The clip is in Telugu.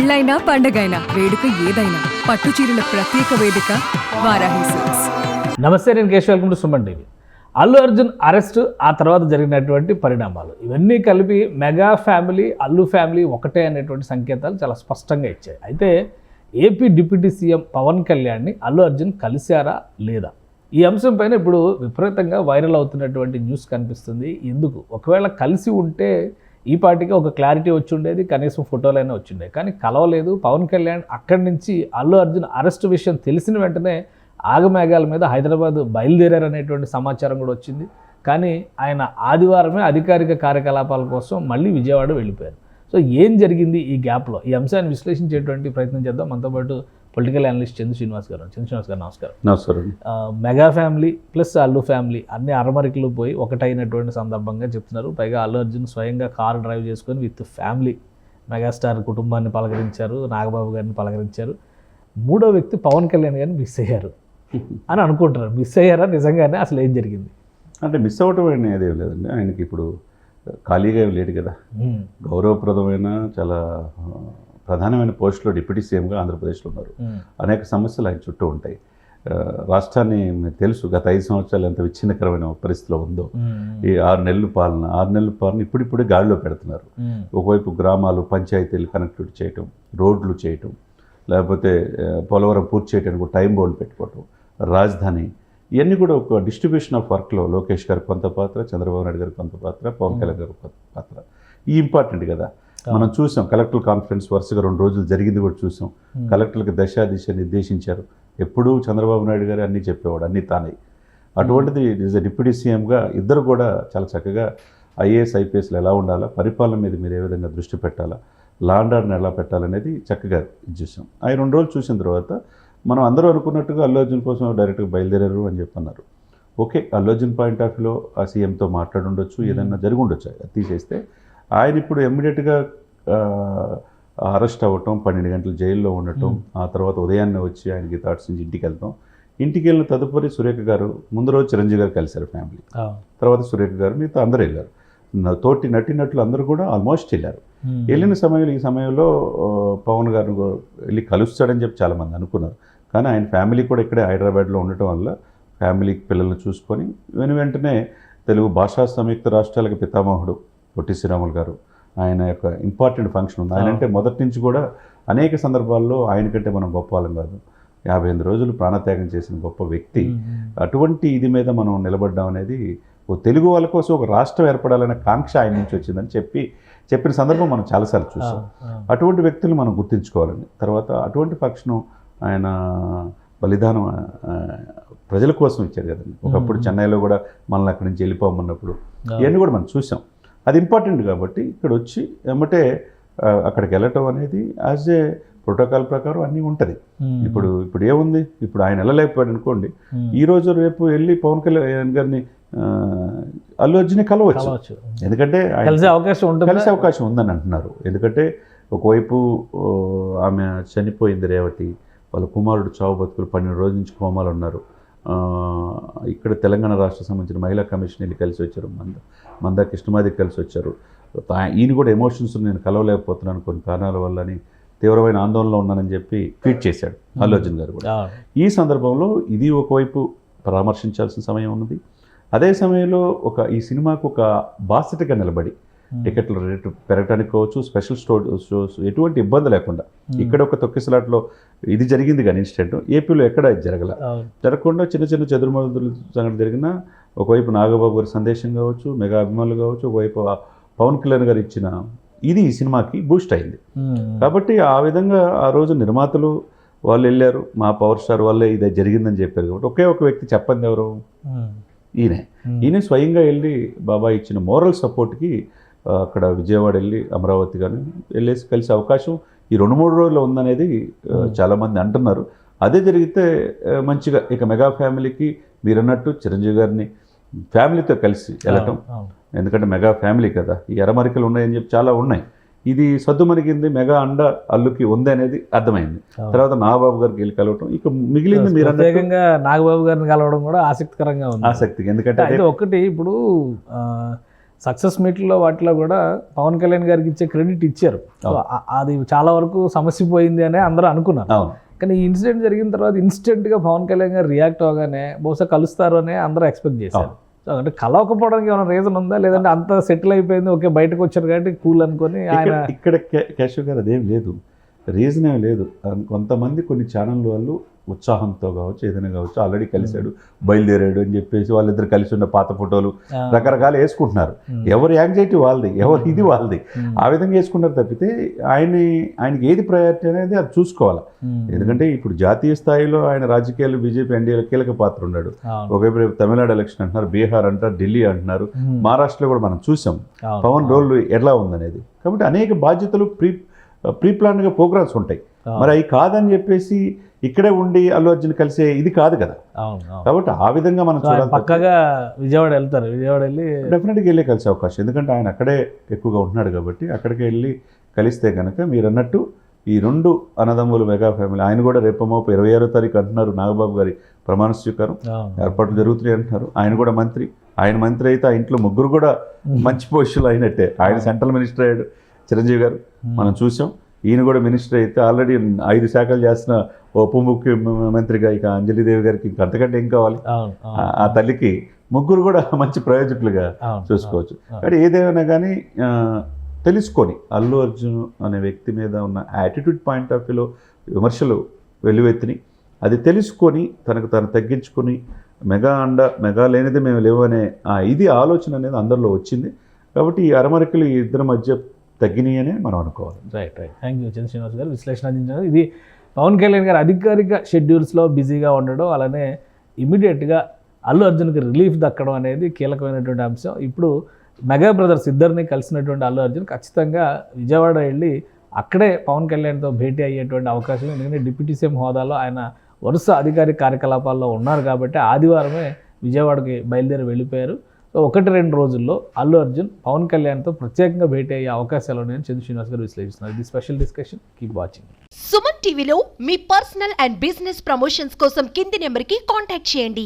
పెళ్ళైనా పండగైనా వేడుక ఏదైనా పట్టు చీరల ప్రత్యేక వేదిక వారాహి సిల్క్స్. నమస్తే నేను Keshav. Welcome to Suman TV. Allu Arjun arrest ఆ తర్వాత జరిగినటువంటి పరిణామాలు. ఇవన్నీ కలిపి మెగా ఫ్యామిలీ అల్లు ఫ్యామిలీ ఒకటే అనేటువంటి సంకేతాలు చాలా స్పష్టంగా ఇచ్చాయి. అయితే ఏపీ డిప్యూటీ సీఎం పవన్ కళ్యాణ్ని అల్లు అర్జున్ కలిశారా లేదా? ఈ అంశం పైన ఇప్పుడు విపరీతంగా వైరల్ అవుతున్నటువంటి న్యూస్ కనిపిస్తుంది. ఎందుకు? ఒకవేళ కలిసి ఉంటే ఈ పార్టీకి ఒక క్లారిటీ వచ్చి ఉండేది కనీసం ఫోటోలైనా వచ్చిండే కానీ కలవలేదు. పవన్ కళ్యాణ్ అక్కడి నుంచి అల్లు అర్జున్ అరెస్ట్ విషయం తెలిసిన వెంటనే ఆగమేఘాల మీద హైదరాబాద్ బయలుదేరారనేటువంటి సమాచారం కూడా వచ్చింది. కానీ ఆయన ఆదివారమే అధికారిక కార్యకలాపాల కోసం మళ్ళీ విజయవాడ వెళ్ళిపోయారు. సో ఏం జరిగింది ఈ గ్యాప్లో? ఈ అంశాన్ని విశ్లేషించేటువంటి ప్రయత్నం చేద్దాం. మనతో పాటు పొలిటికల్ అనలిస్ట్ చందు శ్రీనివాస్ గారు చందు శ్రీనివాస్ గారు నమస్కారం. నమస్కారం. Mega family plus Allu family అన్ని అరమరికలు పోయి ఒకటైనటువంటి సందర్భంగా చెప్తున్నారు. పైగా అల్లు అర్జున్ స్వయంగా కారు డ్రైవ్ చేసుకొని విత్ ఫ్యామిలీ మెగాస్టార్ కుటుంబాన్ని పలకరించారు నాగబాబు గారిని పలకరించారు. మూడో వ్యక్తి పవన్ కళ్యాణ్ గారిని మిస్ అయ్యారు అని అనుకుంటున్నారు. మిస్ అయ్యారా? నిజంగానే అసలు ఏం జరిగింది? అంటే మిస్ అవ్వటం అనేది ఏం లేదండి. ఆయనకి ఇప్పుడు ఖాళీగా లేడు కదా. గౌరవప్రదమైన చాలా ప్రధానమైన పోస్టులో డిప్యూటీ సీఎంగా ఆంధ్రప్రదేశ్లో ఉన్నారు. అనేక సమస్యలు ఆయన చుట్టూ ఉంటాయి. రాష్ట్రాన్ని మీకు తెలుసు గత ఐదు సంవత్సరాలు ఎంత విచ్ఛిన్నకరమైన పరిస్థితిలో ఉందో. ఈ ఆరు నెలల పాలన ఆరు నెలల పాలన ఇప్పుడిప్పుడే గాడిలో పెడుతున్నారు. ఒకవైపు గ్రామాలు పంచాయతీలు కనెక్టివిటీ చేయటం రోడ్లు చేయటం లేకపోతే పోలవరం పూర్తి చేయడానికి ఒక టైం బౌండ్ పెట్టుకోవటం రాజధాని ఇవన్నీ కూడా ఒక డిస్ట్రిబ్యూషన్ ఆఫ్ వర్క్లో లోకేష్ గారు కొంత పాత్ర చంద్రబాబు నాయుడు గారు కొంత పాత్ర పవన్ కళ్యాణ్ గారు కొంత పాత్ర. ఈ ఇంపార్టెంట్ కదా. మనం చూసాం కలెక్టర్ కాన్ఫరెన్స్ వరుసగా రెండు రోజులు జరిగింది కూడా చూసాం. కలెక్టర్లకు దశ దిశ నిర్దేశించారు. ఎప్పుడూ చంద్రబాబు నాయుడు గారు అన్నీ చెప్పేవాడు అన్నీ తానే. అటువంటిది ఈజ్ డిప్యూటీ సీఎంగా ఇద్దరు కూడా చాలా చక్కగా ఐఏఎస్ ఐపీఎస్లు ఎలా ఉండాలా పరిపాలన మీద మీరు ఏ విధంగా దృష్టి పెట్టాలా లాండ్ ఆర్డర్ని ఎలా పెట్టాలనేది చక్కగా ఇది చూసాం. ఆ రెండు రోజులు చూసిన తర్వాత మనం అందరూ అనుకున్నట్టుగా అల్లు అర్జున్ కోసం డైరెక్ట్గా బయలుదేరారు అని చెప్పన్నారు. Okay Allu Arjun point of వ్యూలో ఆ సీఎంతో మాట్లాడుండొచ్చు ఏదైనా జరిగి ఉండొచ్చు తీసేస్తే ఆయన ఇప్పుడు ఎమ్మీడియట్గా అరెస్ట్ అవ్వటం పన్నెండు గంటలు జైల్లో ఉండటం ఆ తర్వాత ఉదయాన్నే వచ్చి ఆయనకి థాట్స్ నుంచి ఇంటికి వెళ్తాం. ఇంటికి వెళ్ళిన తదుపరి సురేఖ గారు ముందు రోజు చిరంజీవి గారు కలిశారు ఫ్యామిలీ. తర్వాత సురేఖ గారు మిగతా అందరూ వెళ్ళారు. తోటి నటినట్లు అందరూ కూడా ఆల్మోస్ట్ వెళ్ళారు. వెళ్ళిన సమయంలో ఈ సమయంలో పవన్ గారు వెళ్ళి కలుస్తాడని చెప్పి చాలామంది అనుకున్నారు. కానీ ఆయన ఫ్యామిలీ కూడా ఇక్కడే హైదరాబాద్లో ఉండటం వల్ల ఫ్యామిలీ పిల్లల్ని చూసుకొని వెను వెంటనే తెలుగు భాషా సంయుక్త రాష్ట్రాలకు పితామహుడు పొట్టి శ్రీరాములు గారు ఆయన యొక్క ఇంపార్టెంట్ ఫంక్షన్ ఉంది. ఆయన అంటే మొదటి నుంచి కూడా అనేక సందర్భాల్లో ఆయన కంటే మనం గొప్ప వాళ్ళం కాదు. యాభై ఎనిమిది రోజులు ప్రాణత్యాగం చేసిన గొప్ప వ్యక్తి. అటువంటి ఇది మీద మనం నిలబడ్డాం అనేది ఓ తెలుగు వాళ్ళ కోసం ఒక రాష్ట్రం ఏర్పడాలనే కాంక్ష ఆయన నుంచి వచ్చిందని చెప్పి చెప్పిన సందర్భం మనం చాలాసార్లు చూసాం. అటువంటి వ్యక్తులు మనం గుర్తుంచుకోవాలండి. తర్వాత అటువంటి పక్షం ఆయన బలిదానం ప్రజల కోసం ఇచ్చారు కదండి. ఒకప్పుడు చెన్నైలో కూడా మనల్ని అక్కడి నుంచి వెళ్ళిపోమన్నప్పుడు ఇవన్నీ కూడా మనం చూసాం. అది ఇంపార్టెంట్ కాబట్టి ఇక్కడ వచ్చి ఆ, అక్కడికి వెళ్ళటం అనేది యాజ్ ఏ ప్రోటోకాల్ ప్రకారం అన్నీ ఉంటుంది. ఇప్పుడు ఇప్పుడు ఏముంది? ఇప్పుడు ఆయన వెళ్ళలేకపోయాడు అనుకోండి. ఈ రోజు రేపు వెళ్ళి పవన్ కళ్యాణ్ గారిని అల్లు అర్జున్ కలవచ్చు. ఎందుకంటే కలిసే అవకాశం ఉంటుంది? కలిసే అవకాశం ఉందని అంటున్నారు. ఎందుకంటే ఒకవైపు ఆమె చనిపోయింది రేవతి వాళ్ళ కుమారుడు చావు బతుకులు పన్నెండు రోజుల నుంచి కోమాలు ఉన్నారు. ఇక్కడ తెలంగాణ రాష్ట్ర సంబంధించిన మహిళా కమిషన్ వెళ్ళి కలిసి వచ్చారు. మంద మంద కృష్ణమాదికి కలిసి వచ్చారు. ఈయన కూడా ఎమోషన్స్ నేను కలవలేకపోతున్నాను. కొన్ని కారణాల వల్ల అని తీవ్రమైన ఆందోళనలో ఉన్నానని చెప్పి ట్వీట్ చేశాడు అల్లు అర్జున్ గారు కూడా. ఈ సందర్భంలో ఇది ఒకవైపు పరామర్శించాల్సిన సమయం ఉన్నది అదే సమయంలో ఒక ఈ సినిమాకు ఒక బాసటగా నిలబడి టికెట్ల రేటు పెరగడానికి కావచ్చు స్పెషల్ స్టో షోస్ ఎటువంటి ఇబ్బంది లేకుండా ఇక్కడ ఒక తొక్కిసలాట్లో ఇది జరిగింది కానీ ఇన్సిడెంట్ ఏపీలో ఎక్కడ జరగల. జరగకుండా చిన్న చిన్న చెదురుమదులు సంఘటన జరిగిన ఒకవైపు నాగబాబు గారి సందేశం కావచ్చు మెగా అభిమానులు కావచ్చు ఒకవైపు పవన్ కళ్యాణ్ గారు ఇచ్చిన ఇది ఈ సినిమాకి బూస్ట్ అయింది. ఉమ్, కాబట్టి ఆ విధంగా ఆ రోజు నిర్మాతలు వాళ్ళు వెళ్ళారు మా పవర్ స్టార్ వల్లే ఇది జరిగిందని చెప్పారు కాబట్టి ఒకే ఒక వ్యక్తి చెప్పండి ఎవరు? ఈయనే. ఈయన స్వయంగా వెళ్ళి బాబా ఇచ్చిన మోరల్ సపోర్ట్కి అక్కడ విజయవాడ వెళ్ళి అమరావతి కానీ వెళ్ళేసి కలిసే అవకాశం ఈ రెండు మూడు రోజుల్లో ఉందనేది చాలామంది అంటున్నారు. అదే జరిగితే మంచిగా ఇక మెగా ఫ్యామిలీకి మీరు అన్నట్టు చిరంజీవి గారిని ఫ్యామిలీతో కలిసి వెళ్ళటం. ఎందుకంటే మెగా ఫ్యామిలీ కదా ఈ ఎరమరికలు ఉన్నాయని చెప్పి చాలా ఉన్నాయి. ఇది సద్దుమణిగింది మెగా అండ అల్లుకి ఉంది అనేది అర్థమైంది. తర్వాత నాగబాబు గారికి వెళ్ళి కలవటం ఇక మిగిలింది మీరు ప్రత్యేకంగా నాగబాబు గారిని కలవడం కూడా ఆసక్తికరంగా ఉంది. ఆసక్తి ఎందుకంటే ఒకటి ఇప్పుడు సక్సెస్ మీట్లో వాటిలో కూడా పవన్ కళ్యాణ్ గారికి ఇచ్చే క్రెడిట్ ఇచ్చారు. అది చాలా వరకు సమస్య పోయింది అని అందరూ అనుకున్నారు. కానీ ఈ ఇన్సిడెంట్ జరిగిన తర్వాత ఇన్స్టెంట్గా పవన్ కళ్యాణ్ గారు రియాక్ట్ అవగానే బహుశా కలుస్తారు అని అందరూ ఎక్స్పెక్ట్ చేశారు. సో అంటే కలవకపోవడానికి ఏమైనా రీజన్ ఉందా? లేదంటే అంత సెటిల్ అయిపోయింది ఓకే బయటకు వచ్చారు కాబట్టి కూల్ అనుకొని ఆయన ఇక్కడ కేశవ్ గారు అదేం లేదు. రీజన్ ఏం లేదు. కొంతమంది కొన్ని ఛానల్ వాళ్ళు ఉత్సాహంతో కావచ్చు ఏదైనా కావచ్చు ఆల్రెడీ కలిశాడు బయలుదేరాడు అని చెప్పేసి వాళ్ళిద్దరు కలిసి ఉన్న పాత ఫోటోలు రకరకాలు వేసుకుంటున్నారు. ఎవరి యాంగ్జైటీ వాళ్ళది ఎవరి ఇది వాళ్ళది ఆ విధంగా వేసుకుంటారు తప్పితే ఆయన ఆయనకి ఏది ప్రయారిటీ అనేది అది చూసుకోవాలి. ఎందుకంటే ఇప్పుడు జాతీయ స్థాయిలో ఆయన రాజకీయాలు బీజేపీ ఎన్డీఏలో కీలక పాత్ర ఉన్నాడు. ఒకవైపు తమిళనాడు ఎలక్షన్ అంటున్నారు బీహార్ అంటారు ఢిల్లీ అంటున్నారు మహారాష్ట్రలో కూడా మనం చూసాం. పవన్ రోల్ ఎలా ఉందనేది. కాబట్టి అనేక బాధ్యతలు ప్రీ ప్రీ ప్లాన్గా ప్రోగ్రామ్స్ ఉంటాయి. మరి అవి కాదని చెప్పేసి ఇక్కడే ఉండి అల్లు అర్జున్ కలిసే ఇది కాదు కదా. కాబట్టి ఆ విధంగా మనం చూడాలి పక్కగా విజయవాడ వెళ్తారు. విజయవాడ వెళ్ళి డెఫినెట్గా వెళ్ళి కలిసే అవకాశం. ఎందుకంటే ఆయన అక్కడే ఎక్కువగా ఉంటున్నాడు కాబట్టి అక్కడికి వెళ్ళి కలిస్తే కనుక మీరు అన్నట్టు ఈ రెండు అన్నదమ్ములు మెగా ఫ్యామిలీ ఆయన కూడా రేపమోపు ఇరవై ఆరో తారీఖు అంటున్నారు నాగబాబు గారి ప్రమాణ స్వీకారం. ఏర్పాట్లు జరుగుతున్నాయి అంటున్నారు. ఆయన కూడా మంత్రి. ఆయన మంత్రి అయితే ఆ ఇంట్లో ముగ్గురు కూడా మంచి పొజిషన్లో అయినట్టే. ఆయన సెంట్రల్ మినిస్టర్ అయ్యాడు చిరంజీవి గారు. మనం చూసాం. ఈయన కూడా మినిస్టర్ అయితే ఆల్రెడీ ఐదు శాఖలు చేసిన ఉప ముఖ్యమంత్రిగా ఇక అంజలిదేవి గారికి ఇంక అంతకంటే ఏం కావాలి? ఆ- తల్లికి ముగ్గురు కూడా మంచి ప్రయోజకులుగా చూసుకోవచ్చు. కానీ ఏదేమైనా కానీ తెలుసుకొని అల్లు అర్జున్ అనే వ్యక్తి మీద ఉన్న యాటిట్యూడ్ పాయింట్ ఆఫ్ వ్యూలో విమర్శలు వెల్లువెత్తిని అది తెలుసుకొని తనకు తను తగ్గించుకొని మెగా అండ మెగా లేనిది మేము లేవు అనే ఆ ఇది ఆలోచన అనేది అందరిలో వచ్చింది. కాబట్టి ఈ అరమరికలు ఈ ఇద్దరి మధ్య తగ్గినాయనే మనం అనుకోవాలి. Right right thank you Chandra Srinivas గారు. విశ్లేషణ అందించారు ఇది పవన్ కళ్యాణ్ గారు అధికారిక షెడ్యూల్స్లో బిజీగా ఉండడం అలానే ఇమీడియట్గా అల్లు అర్జున్కి రిలీఫ్ దక్కడం అనేది కీలకమైనటువంటి అంశం. ఇప్పుడు మెగా బ్రదర్స్ ఇద్దరిని కలిసినటువంటి అల్లు అర్జున్ ఖచ్చితంగా విజయవాడ వెళ్ళి అక్కడే పవన్ కళ్యాణ్తో భేటీ అయ్యేటువంటి అవకాశం ఎందుకంటే డిప్యూటీ సీఎం హోదాలో ఆయన వరుస అధికారిక కార్యకలాపాల్లో ఉన్నారు కాబట్టి ఆదివారమే విజయవాడకి బయలుదేరి వెళ్ళిపోయారు. సో ఒకటి రెండు రోజుల్లో అల్లు అర్జున్ పవన్ కళ్యాణ్తో ప్రత్యేకంగా భేటీ అయ్యే అవకాశాలు ఉన్నాయని చంద్ర శ్రీనివాస్ గారు విశ్లేషిస్తున్నారు. ఇది special discussion keep watching Suman టీవీలో మీ పర్సనల్ అండ్ బిజినెస్ ప్రమోషన్స్ కోసం కింది నెంబర్కి కాంటాక్ట్ చేయండి.